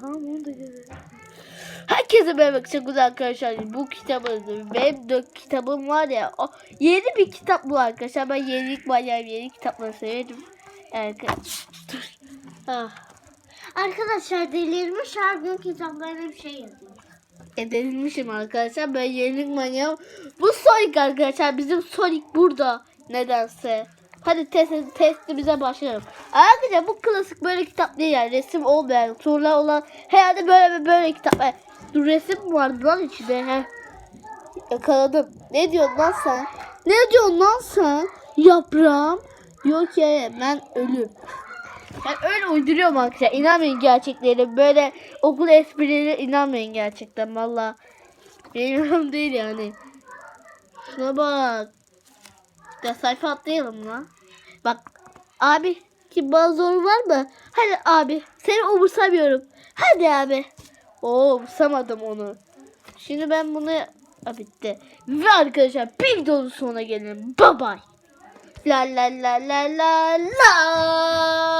Tamam onu da görelim. Herkese merhaba kısa arkadaşlar. Bu kitabın benim dört kitabım var ya. O yeni bir kitap bu arkadaşlar. Ben yenilik manyağım. Yeni kitapları severim. Dur. Ah. Arkadaşlar delirmiş her gün kitaplarına bir şey yazıyor. Edilmişim arkadaşlar. Ben yenilik manyağım. Bu Sonic arkadaşlar. Bizim Sonic burada. Nedense. Hadi test, testimize başlayalım. Arkadaşlar bu klasik böyle kitap değil yani. Resim olmayan, sorular olan herhalde böyle böyle kitap. Dur resim mi vardı lan içinde? He. Yakaladım. Ne diyorsun lan sen? Ne diyorsun lan sen? Yaprağım. Yok ya ben ölüm. Ben öyle uyduruyorum arkadaşlar. İnanmayın gerçekleri. Böyle okul esprileri inanmayın gerçekten valla. Benim değil yani. Şuna bak. Ya sayfa atlayalım lan. Bak abi ki bana zor var mı? Hadi abi seni umursamıyorum. Hadi abi. Oo umursamadım onu. Şimdi ben bunu Ha, bitti. Ve arkadaşlar bir videonun sonuna gelelim. Bye bye. La la la la la la.